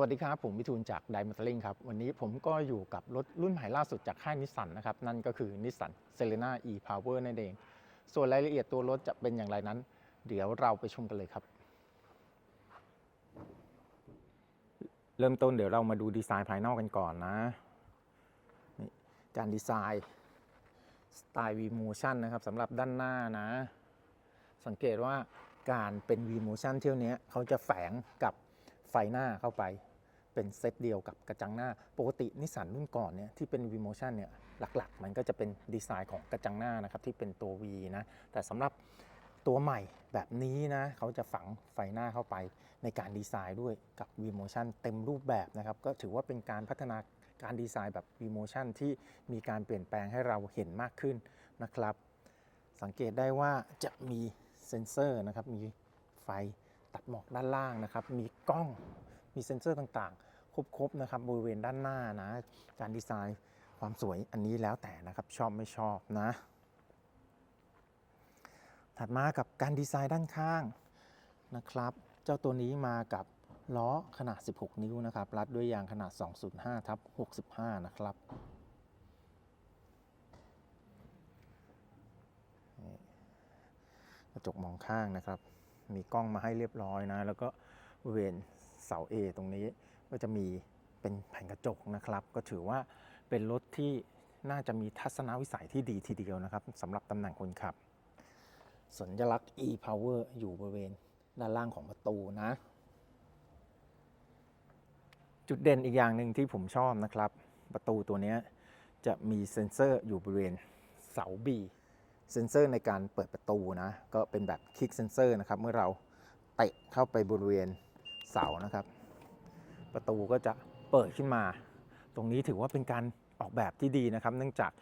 วัสดีครับ ผมวิทูลจากไดม o ต t ลิงครับ วันนี้ผมก็อยู่กับรถรุ่นใหม่ล่าสุดจากค่ายนิสสันนะครับ นั่นก็คือนิสสันเซเลน่า e power นั่นเอง ส่วนรายละเอียดตัวรถจะเป็นอย่างไรนั้น เดี๋ยวเราไปชมกันเลยครับ เริ่มต้นเดี๋ยวเรามาดูดีไซน์ภายนอกกันก่อนนะนี่การดีไซน์สไตล์ V motion นนะครับสำหรับด้านหน้านะ สังเกตว่าการเป็น V motion เที่ยวนี้เขาจะแฝงกับไฟหน้าเข้าไป เป็นเซตเดียวกับกระจังหน้า ปกตินิสสันรุ่นก่อนเนี่ยที่เป็น V motion เนี่ยหลักๆ มันก็จะเป็นดีไซน์ของกระจังหน้านะครับที่เป็นตัว V นะแต่สำหรับตัวใหม่แบบนี้นะเขาจะฝังไฟหน้าเข้าไปในการดีไซน์ด้วยกับ V motion เต็มรูปแบบนะครับก็ถือว่าเป็นการพัฒนาการดีไซน์แบบ V motion ที่มีการเปลี่ยนแปลงให้เราเห็นมากขึ้นนะครับ สังเกตได้ว่าจะมีเซ็นเซอร์นะครับมีไฟตัดหมอกด้านล่างนะครับ มีกล้อง มีเซ็นเซอร์ต่างๆ ครบๆนะครับบริเวณด้านหน้านะการดีไซน์ความสวยอันนี้แล้วแต่นะครับชอบไม่ชอบนะ ถัดมากับการดีไซน์ด้านข้างนะครับ เจ้าตัวนี้มากับล้อขนาด 16 นิ้วนะครับ รัดด้วยยางขนาด 205ทับ65 นะครับกระจกมองข้างนะครับ มีกล้องมาให้เรียบร้อยนะ แล้วก็บริเวณเสา A ตรงนี้ ก็จะมีเป็นแผ่นกระจกนะครับ ก็ถือว่าเป็นรถที่น่าจะมีทัศนวิสัยที่ดีทีเดียวนะครับสำหรับตำแหน่งคนขับ สัญลักษณ์ e power อยู่บริเวณด้านล่างของประตูนะ จุดเด่นอีกอย่างหนึ่งที่ผมชอบนะครับ ประตูตัวนี้จะมีเซ็นเซอร์อยู่บริเวณเสา B เซ็นเซอร์ในการเปิดประตูนะ ก็เป็นแบบคลิกเซ็นเซอร์นะครับ เมื่อเราเตะเข้าไปบริเวณเสานะครับ ประตูก็จะเปิดขึ้นมา ตรงนี้ถือว่าเป็นการออกแบบที่ดีนะครับ เนื่องจาก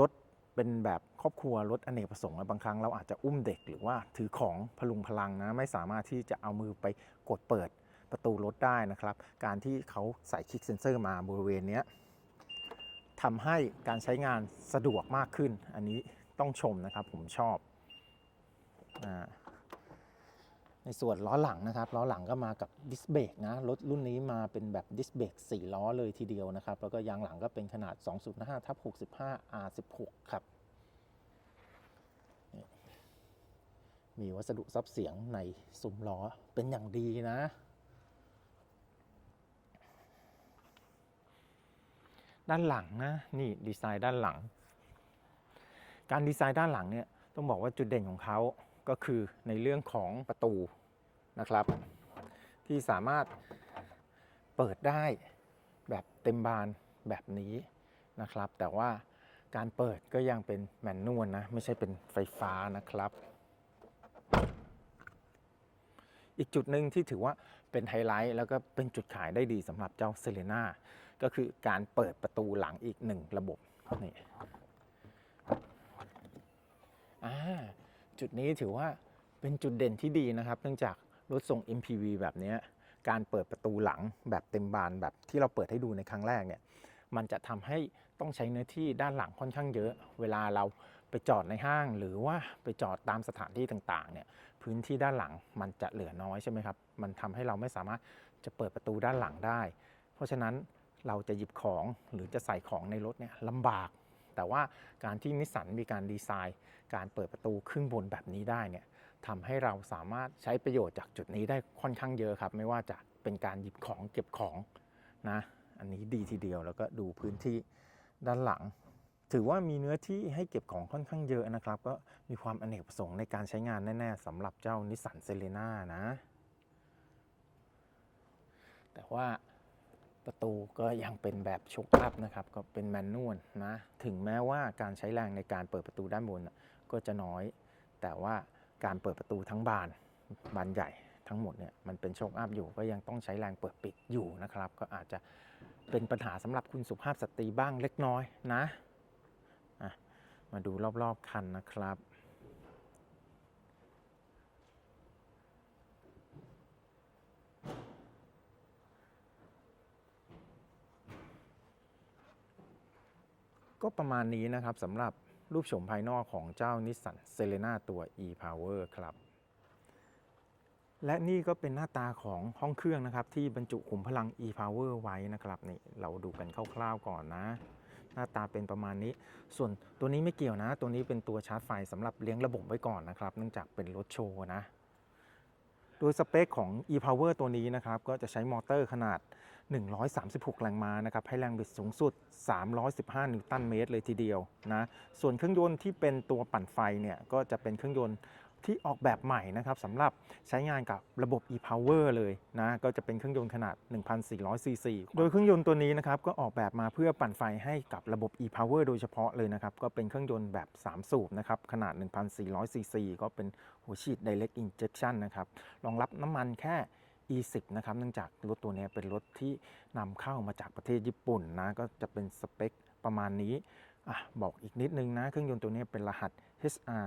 รถเป็นแบบครอบครัวรถอเนกประสงค์บางครั้งเราอาจจะอุ้มเด็กหรือว่าถือของพลุงพลังนะไม่สามารถที่จะเอามือไปกดเปิดประตูรถได้นะครับ การที่เขาใส่คลิกเซ็นเซอร์มาบริเวณนี้ทำให้การใช้งานสะดวกมากขึ้น อันนี้ต้องชมนะครับผมชอบอา ในส่วนล้อหลังนะครับล้อหลังก็มากับดิสเบรกนะรถรุ่นนี้มาเป็นแบบดิสเบรก4 ล้อเลยทีเดียวนะครับ แล้วก็ยางหลังก็เป็นขนาด 205ทับ65 R16 ครับ มีวัสดุซับเสียงในซุ้มล้อเป็นอย่างดีนะ ด้านหลังนะ นี่ดีไซน์ด้านหลัง การดีไซน์ด้านหลังเนี่ยต้องบอกว่าจุดเด่นของเขา ก็คือในเรื่องของประตูนะครับ ที่สามารถเปิดได้แบบเต็มบานแบบนี้นะครับ แต่ว่าการเปิดก็ยังเป็นแมนนวลนะ ไม่ใช่เป็นไฟฟ้านะครับ อีกจุดหนึ่งที่ถือว่าเป็นไฮไลท์ แล้วก็เป็นจุดขายได้ดีสำหรับเจ้าเซเลน่าก็คือการเปิดประตูหลังอีกหนึ่งระบบนี่อ่า จุดนี้ถือว่าเป็นจุดเด่นที่ดีนะครับ เนื่องจากรถทรง MPV แบบนี้การเปิดประตูหลังแบบเต็มบานแบบที่เราเปิดให้ดูในครั้งแรกเนี่ยมันจะทำให้ต้องใช้เนื้อที่ด้านหลังค่อนข้างเยอะ เวลาเราไปจอดในห้าง หรือว่าไปจอดตามสถานที่ต่างๆเนี่ยพื้นที่ด้านหลังมันจะเหลือน้อยใช่ไหมครับ มันทำให้เราไม่สามารถจะเปิดประตูด้านหลังได้ เพราะฉะนั้นเราจะหยิบของหรือจะใส่ของในรถเนี่ยลำบาก แต่ว่าการที่นิสสันมีการดีไซน์ การเปิดประตูครึ่งบนแบบนี้ได้เนี่ยทำให้เราสามารถใช้ประโยชน์จากจุดนี้ได้ค่อนข้างเยอะครับ ไม่ว่าจะเป็นการหยิบของเก็บของนะอันนี้ดีทีเดียวแล้วก็ดูพื้นที่ด้านหลัง ถือว่ามีเนื้อที่ให้เก็บของค่อนข้างเยอะนะครับ ก็มีความอเนกประสงค์ในการใช้งานแน่ ๆสำหรับเจ้านิสสันเซเลน่านะ แต่ว่าประตูก็ยังเป็นแบบชกอัพนะครับ ก็เป็นแมนนวลนะ ถึงแม้ว่าการใช้แรงในการเปิดประตูด้านบนนะ ก็จะน้อย แต่ว่าการเปิดประตูทั้งบานบานใหญ่ทั้งหมดเนี่ยมันเป็นโชคอัพอยู่ก็ยังต้องใช้แรงเปิดปิดอยู่นะครับ ก็อาจจะเป็นปัญหาสำหรับคุณสุภาพสตรีบ้างเล็กน้อยนะะมาดูรอบๆคันนะครับก็ประมาณนี้นะครับสำหรับ รูปโฉมภายนอกของเจ้านิสสันเซเลนาตัว e-power ครับ และนี่ก็เป็นหน้าตาของห้องเครื่องนะครับ ที่บรรจุขุมพลัง e-power ไว้นะครับนี่เราดูกันคร่าวๆก่อนนะ หน้าตาเป็นประมาณนี้ ส่วนตัวนี้ไม่เกี่ยวนะ ตัวนี้เป็นตัวชาร์จไฟสำหรับเลี้ยงระบบไว้ก่อนนะครับ เนื่องจากเป็นรถโชว์นะ โดยสเปคของ e-power ตัวนี้นะครับ ก็จะใช้มอเตอร์ขนาด 136 แรงม้านะครับให้แรงบิดสูงสุด 315 นิวตันเมตรเลยทีเดียวนะส่วนเครื่องยนต์ที่เป็นตัวปั่นไฟเนี่ยก็จะเป็นเครื่องยนต์ที่ออกแบบใหม่นะครับสำหรับใช้งานกับระบบ e-power เลยนะก็จะเป็นเครื่องยนต์ขนาด 1,400 ซีซี โดยเครื่องยนต์ตัวนี้นะครับก็ออกแบบมาเพื่อปั่นไฟให้กับระบบ e-power โดยเฉพาะเลยนะครับก็เป็นเครื่องยนต์แบบ 3 สูบนะครับขนาด 1,400 ซีซี ก็เป็นหัวฉีด direct injection นะครับรองรับน้ำมันแค่ E10 นะครับเนื่องจากรถตัวนี้เป็นรถที่นำเข้ามาจากประเทศญี่ปุ่นนะก็จะเป็นสเปคประมาณนี้อบอกอีกนิดนึงนะ เครื่องยนต์ตัวนี้เป็นรหัส HR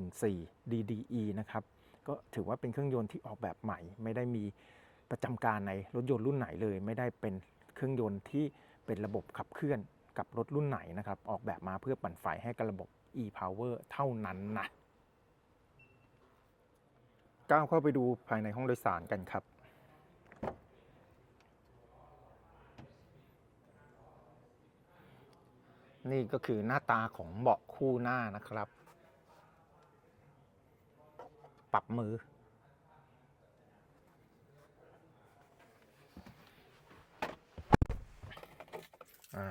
14 DDE นะครับก็ถือว่าเป็นเครื่องยนต์ที่ออกแบบใหม่ ไม่ได้มีประจำการในรถยนต์รุ่นไหนเลย ไม่ได้เป็นเครื่องยนต์ที่เป็นระบบขับเคลื่อนกับรถรุ่นไหนนะครับออกแบบมาเพื่อปั่นไฟให้กับระบบ e-power เท่านั้นนะ ก้าวเข้าไปดูภายในห้องโดยสารกันครับ นี่ก็คือหน้าตาของเบาะคู่หน้านะครับ ปรับมือ อ่า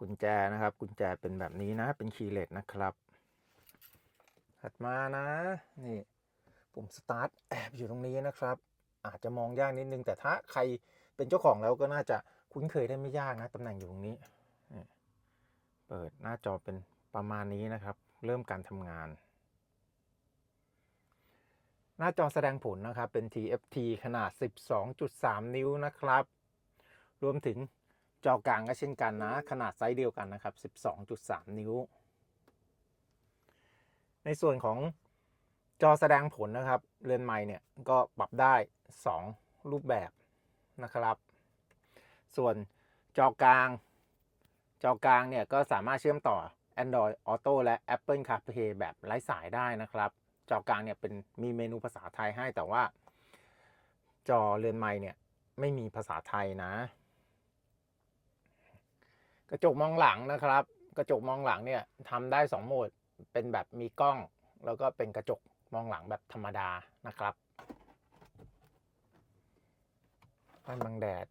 กุญแจนะครับ กุญแจเป็นแบบนี้นะ เป็นคีย์เลสนะครับ ถัดมานะ นี่ ปุ่มสตาร์ทแอบอยู่ตรงนี้นะครับ อาจจะมองยากนิดนึง แต่ถ้าใครเป็นเจ้าของแล้วก็น่าจะคุ้นเคยได้ไม่ยากนะตำแหน่งอยู่ตรงนี้ เปิดหน้าจอเป็นประมาณนี้นะครับ เริ่มการทำงาน หน้าจอแสดงผลนะครับ เป็น TFT ขนาด 12.3 นิ้วนะครับ รวมถึงจอกลางก็เช่นกันนะ ขนาดไซส์เดียวกันนะครับ 12.3 นิ้ว ในส่วนของ จอแสดงผลนะครับเรือนไม้เนี่ยก็ปรับได้ 2 รูปแบบนะครับ ส่วนจอกลาง จอกลางเนี่ยก็สามารถเชื่อมต่อ Android Auto และ Apple CarPlay แบบไร้สายได้นะครับ จอกลางเนี่ยเป็นมีเมนูภาษาไทยให้แต่ว่า จอเรือนไม้เนี่ยไม่มีภาษาไทยนะ กระจกมองหลังนะครับ กระจกมองหลังเนี่ยทำได้ 2 โหมด เป็นแบบมีกล้อง แล้วก็เป็นกระจก มองหลังแบบธรรมดานะครับบ้านบังแดด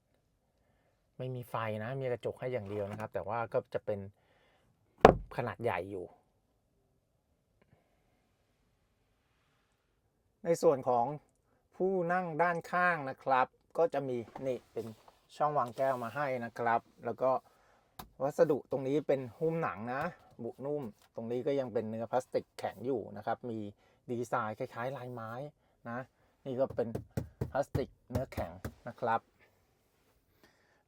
ไม่มีไฟนะ มีกระจกให้อย่างเดียวนะครับ แต่ว่าก็จะเป็นขนาดใหญ่อยู่ ในส่วนของผู้นั่งด้านข้างนะครับ ก็จะมีนี่เป็นช่องวางแก้วมาให้นะครับ แล้วก็วัสดุตรงนี้เป็นหุ้มหนังนะ บุนุ่ม ตรงนี้ก็ยังเป็นเนื้อพลาสติกแข็งอยู่นะครับ มี ดีไซน์คล้าย ๆ ลายไม้นะ นี่ก็เป็นพลาสติกเนื้อแข็งนะครับ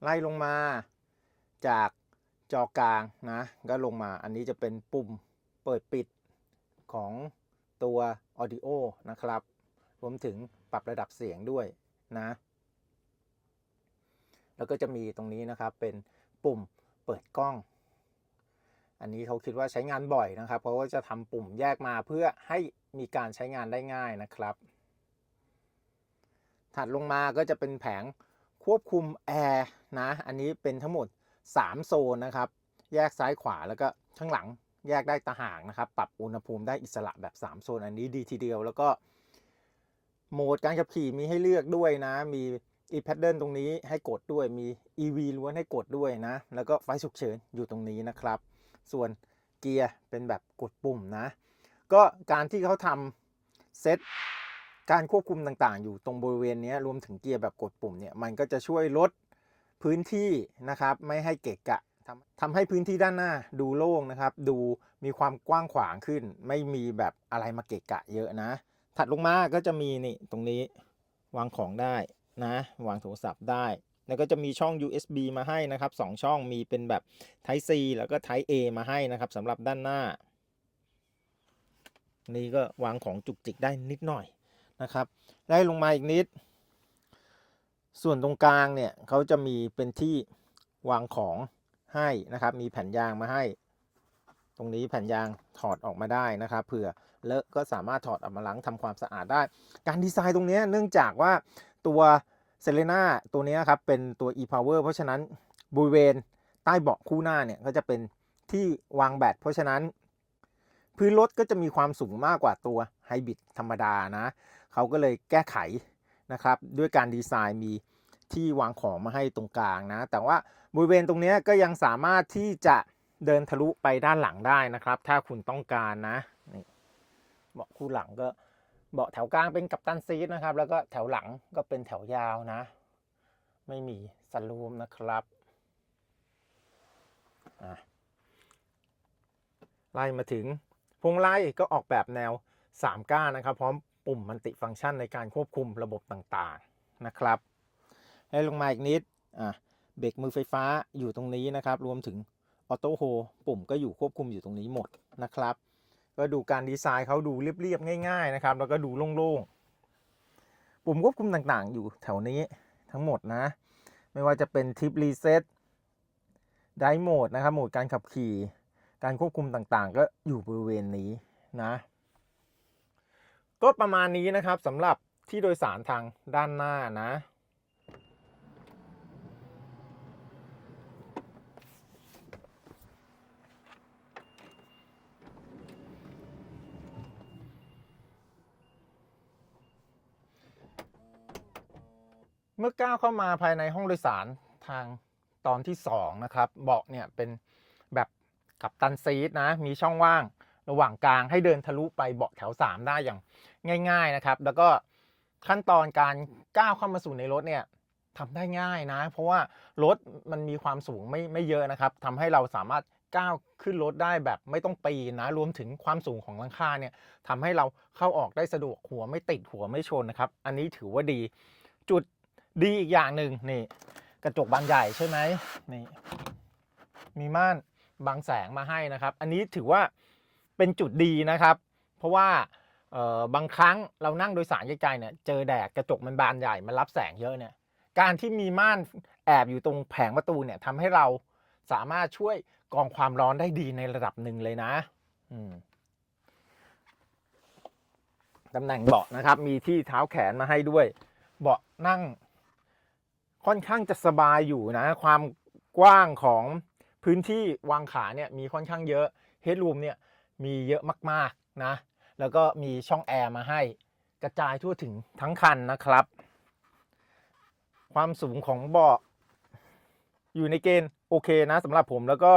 ไล่ลงมาจากจอกลางนะก็ลงมาอันนี้จะเป็นปุ่มเปิดปิดของตัว Audio นะครับ รวมถึงปรับระดับเสียงด้วยนะ แล้วก็จะมีตรงนี้นะครับเป็นปุ่มเปิดกล้อง อันนี้เขาคิดว่าใช้งานบ่อยนะครับ เพราะว่าจะทำปุ่มแยกมาเพื่อให้ มีการใช้งานได้ง่ายนะครับ ถัดลงมาก็จะเป็นแผงควบคุมแอร์นะ อันนี้เป็นทั้งหมด 3 โซนนะครับ แยกซ้ายขวาแล้วก็ข้างหลังแยกได้ตาห่างนะครับ ปรับอุณหภูมิได้อิสระแบบ 3 โซน อันนี้ดีทีเดียว แล้วก็โหมดการขับขี่มีให้เลือกด้วยนะ มี e p a d d l e ตรงนี้ให้กดด้วย มี EV ล้วนให้กดด้วยนะ แล้วก็ไฟฉุกเฉินอยู่ตรงนี้นะครับ ส่วนเกียร์เป็นแบบกดปุ่มนะ ก็การที่เขาทำเซตการควบคุมต่างๆ อยู่ตรงบริเวณนี้รวมถึงเกียร์แบบกดปุ่มเนี่ยมันก็จะช่วยลดพื้นที่นะครับไม่ให้เกะกะทำทำให้พื้นที่ด้านหน้าดูโล่งนะครับ ดูมีความกว้างขวางขึ้น ไม่มีแบบอะไรมาเกะกะเยอะนะ ถัดลงมาก็จะมีนี่ตรงนี้วางของได้นะ วางโทรศัพท์ได้ แล้วก็จะมีช่อง USB มาให้นะครับ 2 ช่องมีเป็นแบบ Type C แล้วก็ Type A มาให้นะครับสำหรับด้านหน้า นี่ก็วางของจุกจิกได้นิดหน่อยนะครับไล่ลงมาอีกนิด ส่วนตรงกลางเนี่ยเขาจะมีเป็นที่วางของให้นะครับ มีแผ่นยางมาให้ ตรงนี้แผ่นยางถอดออกมาได้นะครับเผื่อเลอะก็สามารถถอดออกมาล้างทำความสะอาดได้ การดีไซน์ตรงนี้เนื่องจากว่าตัวเซเลน่าตัวนี้ครับเป็นตัว e-power เพราะฉะนั้นบริเวณใต้เบาะคู่หน้าเนี่ยก็จะเป็นที่วางแบตเพราะฉะนั้น พื้นรถก็จะมีความสูงมากกว่าตัวไฮบริดธรรมดานะเขาก็เลยแก้ไขนะครับด้วยการดีไซน์มีที่วางของมาให้ตรงกลางนะ แต่ว่าบริเวณตรงนี้ก็ยังสามารถที่จะเดินทะลุไปด้านหลังได้นะครับ ถ้าคุณต้องการนะนี่เบาะคู่หลังก็เบาะแถวกลางเป็นกัปตันซีทนะครับ แล้วก็แถวหลังก็เป็นแถวยาวนะ ไม่มีสันลูมนะครับไล่มาถึง พวงไล่ก็ออกแบบแนว 3 ก้านนะครับ พร้อมปุ่มมันติฟังก์ชันในการควบคุมระบบต่างๆนะครับ ให้ลงมาอีกนิดอะเบรกมือไฟฟ้าอยู่ตรงนี้นะครับ รวมถึงออโต้โฮปุ่มก็อยู่ควบคุมอยู่ตรงนี้หมดนะครับ ก็ดูการดีไซน์เขาดูเรียบๆง่าย ๆนะครับ แล้วก็ดูโล่งๆ ปุ่มควบคุมต่างๆ อยู่แถวนี้ทั้งหมดนะ ไม่ว่าจะเป็นทิปรีเซ็ตไดโหมดนะครับโหมดการขับขี่ การควบคุมต่างๆ ก็อยู่บริเวณนี้นะก็ประมาณนี้นะครับสำหรับที่โดยสารทางด้านหน้านะเมื่อก้าวเข้ามาภายในห้องโดยสารทางตอนที่ 2 นะครับ เบาะเนี่ยเป็น กับตันซีทนะ มีช่องว่างระหว่างกลางให้เดินทะลุไปเบาะแถว 3 ได้อย่างง่าย ๆนะครับ แล้วก็ขั้นตอนการก้าวเข้ามาสู่ในรถเนี่ยทำได้ง่ายนะ เพราะว่ารถมันมีความสูงไม่ไม่เยอะนะครับทำให้เราสามารถก้าวขึ้นรถได้แบบไม่ต้องปีนนะ รวมถึงความสูงของหลังคาเนี่ยทำให้เราเข้าออกได้สะดวกหัวไม่ติดหัวไม่ชนนะครับ อันนี้ถือว่าดี จุดดีอีกอย่างหนึ่งนี่ กระจกบานใหญ่ใช่ไหมนี่มีม่าน บังแสงมาให้นะครับ อันนี้ถือว่าเป็นจุดดีนะครับ เพราะว่าบางครั้งเรานั่งโดยสารไกลๆเนี่ยเจอแดดกระจกมันบานใหญ่มันรับแสงเยอะเนี่ยการที่มีม่านแอบอยู่ตรงแผงประตูเนี่ยทำให้เราสามารถช่วยกรองความร้อนได้ดีในระดับหนึ่งเลยนะตำแหน่งเบาะนะครับ มีที่เท้าแขนมาให้ด้วย เบาะนั่ง ค่อนข้างจะสบายอยู่นะ ความกว้างของ พื้นที่วางขาเนี่ยมีค่อนข้างเยอะเฮดรูมเนี่ยมีเยอะมากๆนะ แล้วก็มีช่องแอร์มาให้กระจายทั่วถึงทั้งคันนะครับ ความสูงของเบาะอยู่ในเกณฑ์โอเคนะสำหรับผมแล้วก็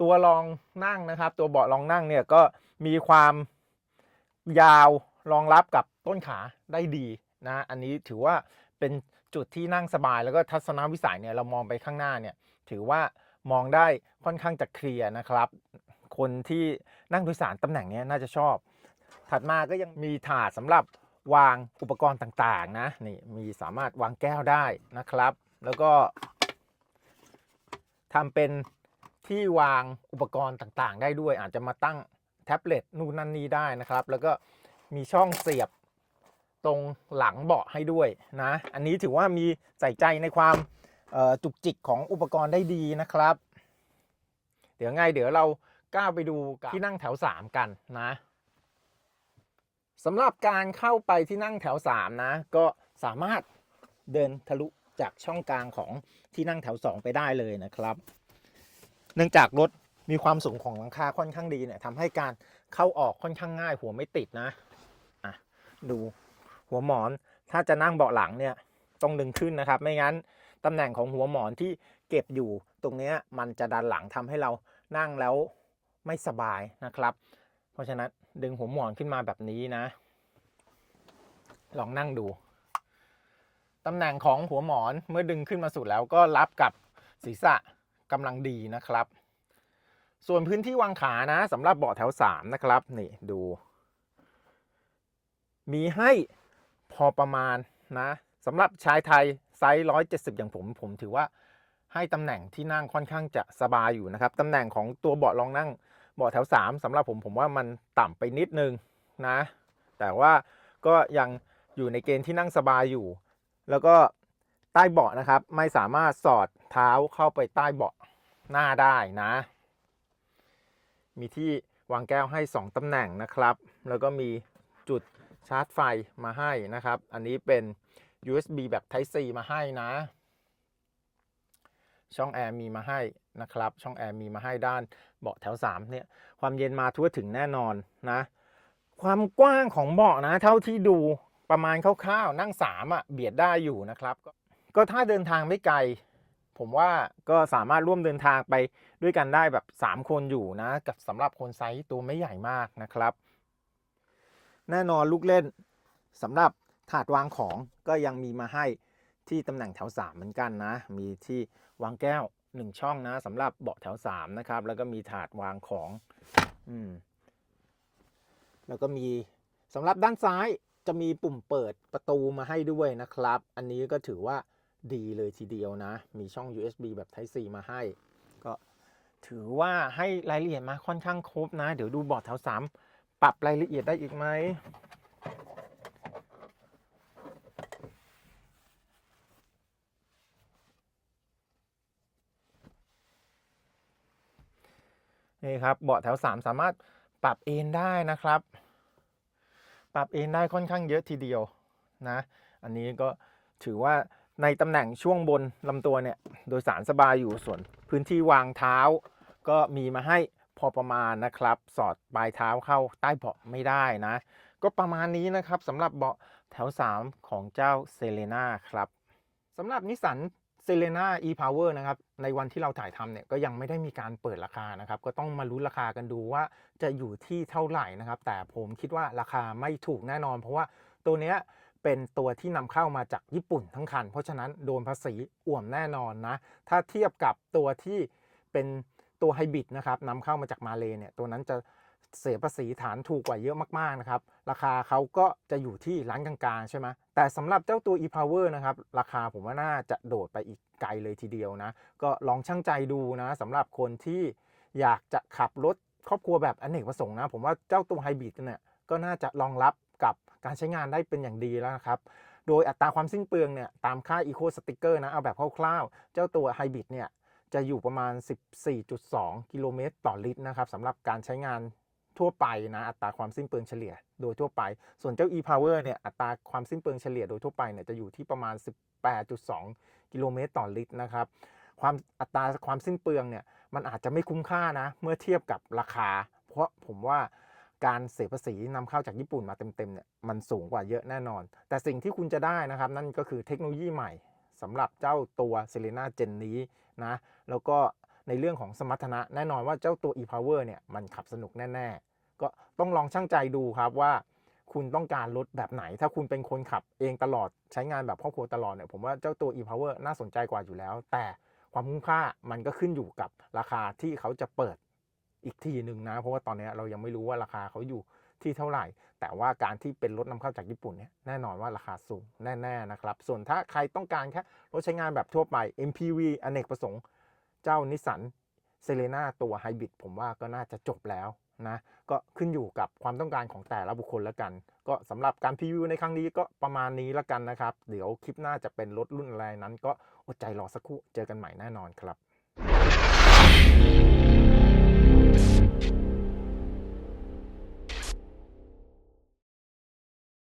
ตัวรองนั่งนะครับ ตัวเบาะรองนั่งเนี่ยก็มีความยาวรองรับกับต้นขาได้ดีนะ อันนี้ถือว่าเป็นจุดที่นั่งสบายแล้วก็ทัศนวิสัยเนี่ยเรามองไปข้างหน้าเนี่ย ถือว่ามองได้ค่อนข้างจะเคลียร์นะครับ คนที่นั่งโดยสารตำแหน่งนี้น่าจะชอบ ถัดมาก็ยังมีถาดสำหรับวางอุปกรณ์ต่างๆนะนี่มีสามารถวางแก้วได้นะครับ แล้วก็ทำเป็นที่วางอุปกรณ์ต่างๆ ได้ด้วย อาจจะมาตั้งแท็บเล็ตนู่นนั่นนี่ได้นะครับ แล้วก็มีช่องเสียบตรงหลังเบาะให้ด้วยนะ อันนี้ถือว่ามีใส่ใจในความ จุกจิกของอุปกรณ์ได้ดีนะครับ เดี๋ยวไงเดี๋ยวเราก้าวไปดูกับที่นั่งแถว 3 กันนะสำหรับการเข้าไปที่นั่งแถว 3 นะ ก็สามารถเดินทะลุจากช่องกลางของที่นั่งแถว 2 ไปได้เลยนะครับ เนื่องจากรถมีความสูงของหลังคาค่อนข้างดีเนี่ยทำให้การเข้าออกค่อนข้างง่ายหัวไม่ติดนะอะดูหัวหมอนถ้าจะนั่งเบาะหลังเนี่ยต้องดึงขึ้นนะครับ ไม่งั้น ตำแหน่งของหัวหมอนที่เก็บอยู่ตรงนี้มันจะดันหลังทำให้เรานั่งแล้วไม่สบายนะครับ เพราะฉะนั้นดึงหัวหมอนขึ้นมาแบบนี้นะ ลองนั่งดูตำแหน่งของหัวหมอนเมื่อดึงขึ้นมาสุดแล้วก็รับกับศีรษะกำลังดีนะครับ ส่วนพื้นที่วางขานะสำหรับเบาะแถว 3 นะครับ นี่ดู มีให้พอประมาณนะสำหรับชายไทย ไซส์170อย่างผม ผมถือว่าให้ตำแหน่งที่นั่งค่อนข้างจะสบายอยู่นะครับตำแหน่งของตัวเบาะรองนั่งเบาะแถว3สำหรับผมผมว่ามันต่ำไปนิดนึงนะ แต่ว่าก็ยังอยู่ในเกณฑ์ที่นั่งสบายอยู่ แล้วก็ใต้เบาะนะครับ ไม่สามารถสอดเท้าเข้าไปใต้เบาะหน้าได้นะ มีที่วางแก้วให้ 2ตำแหน่งนะครับ แล้วก็มีจุดชาร์จไฟมาให้นะครับ อันนี้เป็น USB แบบ Type C มาให้นะ ช่องแอร์มีมาให้นะครับ ช่องแอร์มีมาให้ด้านเบาะแถว3เนี่ย ความเย็นมาทั่วถึงแน่นอนนะ ความกว้างของเบาะนะ เท่าที่ดูประมาณคร่าวๆ นั่ง3อะเบียดได้อยู่นะครับ ก็ก็ถ้าเดินทางไม่ไกล ผมว่าก็สามารถร่วมเดินทางไปด้วยกันได้แบบ 3 คนอยู่นะ กับสำหรับคนไซส์ตัวไม่ใหญ่มากนะครับ แน่นอนลูกเล่นสำหรับ ถาดวางของก็ยังมีมาให้ที่ตำแหน่งแถว 3 เหมือนกันนะ มีที่วางแก้ว 1 ช่องนะสำหรับเบาะแถว 3 นะครับ แล้วก็มีถาดวางของอืมแล้วก็มีสำหรับด้านซ้ายจะมีปุ่มเปิดประตูมาให้ด้วยนะครับ อันนี้ก็ถือว่าดีเลยทีเดียวนะ มีช่อง USB แบบ Type C มาให้ ก็ถือว่าให้รายละเอียดมาค่อนข้างครบนะ เดี๋ยวดูเบาะแถว 3 ปรับรายละเอียดได้อีกไหม นี่ครับเบาะแถว 3 สามารถปรับเอนได้นะครับ ปรับเอนได้ค่อนข้างเยอะทีเดียวนะ อันนี้ก็ถือว่าในตำแหน่งช่วงบนลำตัวเนี่ยโดยสารสบายอยู่ส่วนพื้นที่วางเท้า ก็มีมาให้พอประมาณนะครับ สอดปลายเท้าเข้าใต้เบาะไม่ได้นะ ก็ประมาณนี้นะครับสำหรับเบาะแถว 3 ของเจ้าเซเลนาครับสำหรับนิสสัน เซเลนา e-power นะครับในวันที่เราถ่ายทำเนี่ยก็ยังไม่ได้มีการเปิดราคานะครับ ก็ต้องมาลุ้ราคากันดูว่าจะอยู่ที่เท่าไหร่นะครับ แต่ผมคิดว่าราคาไม่ถูกแน่นอน เพราะว่าตัวเนี้ยเป็นตัวที่นำเข้ามาจากญี่ปุ่นทั้งคัน เพราะฉะนั้นโดนภาษีอ่วมแน่นอนนะ ถ้าเทียบกับตัวที่เป็นตัวไฮบริดนะครับนำเข้ามาจากมาเลเนี่ยตัวนั้นจะ เสียภาษีฐานถูกกว่าเยอะมากๆนะครับ ราคาเขาก็จะอยู่ที่ร้านกลางๆ ใช่ไหมแต่สำหรับเจ้าตัว e-power นะครับ ราคาผมว่าน่าจะโดดไปอีกไกลเลยทีเดียวนะ ก็ลองชั่งใจดูนะสำหรับคนที่อยากจะขับรถครอบครัวแบบอเนกประสงค์นะ ผมว่าเจ้าตัวไฮบริดเนี่ยก็น่าจะรองรับกับการใช้งานได้เป็นอย่างดีแล้วนะครับ โดยอัตราความสิ้นเปลืองเนี่ยตามค่า Eco Sticker นะ เอาแบบคร่าวๆ เจ้าตัวไฮบริดเนี่ยจะอยู่ประมาณ 14.2 กิโลเมตรต่อลิตรนะครับสำหรับการใช้งาน ทั่วไปนะอัตราความสิ้นเปลืองเฉลี่ยโดยทั่วไป ส่วนเจ้า e-power เนี่ยอัตราความสิ้นเปลืองเฉลี่ยโดยทั่วไปเนี่ยจะอยู่ที่ประมาณ 18.2 กิโลเมตรต่อลิตรนะครับความอัตราความสิ้นเปลืองเนี่ยมันอาจจะไม่คุ้มค่านะเมื่อเทียบกับราคา เพราะผมว่าการเสียภาษีนำเข้าจากญี่ปุ่นมาเต็มๆเนี่ยมันสูงกว่าเยอะแน่นอน แต่สิ่งที่คุณจะได้นะครับ นั่นก็คือเทคโนโลยีใหม่สำหรับเจ้าตัว s e l e n a Gen นี้นะแล้วก็ ในเรื่องของสมรรถนะแน่นอนว่าเจ้าตัว e-power เนี่ยมันขับสนุกแน่ ๆ ก็ต้องลองช่างใจดูครับว่า คุณต้องการรถแบบไหน ถ้าคุณเป็นคนขับเองตลอดใช้งานแบบครอบครัวตลอดเนี่ยผมว่าเจ้าตัว e-power น่าสนใจกว่าอยู่แล้ว แต่ความคุ้มค่ามันก็ขึ้นอยู่กับราคาที่เขาจะเปิดอีกทีหนึ่งนะ เพราะว่าตอนนี้เรายังไม่รู้ว่าราคาเขาอยู่ที่เท่าไหร่ แต่ว่าการที่เป็นรถนำเข้าจากญี่ปุ่นเนี่ยแน่นอนว่าราคาสูงแน่ๆนะครับ ส่วนถ้าใครต้องการแค่รถใช้งานแบบทั่วไป MPV อเนกประสงค์ เจ้านิสสันเซเลนาตัวไฮบริดผมว่าก็น่าจะจบแล้วนะก็ขึ้นอยู่กับความต้องการของแต่ละบุคคลแล้วกัน ก็สำหรับการพรีวิวในครั้งนี้ก็ประมาณนี้แล้วกันนะครับ เดี๋ยวคลิปหน้าจะเป็นรถรุ่นอะไรนั้น ก็อดใจรอสักครู่เจอกันใหม่แน่นอนครับ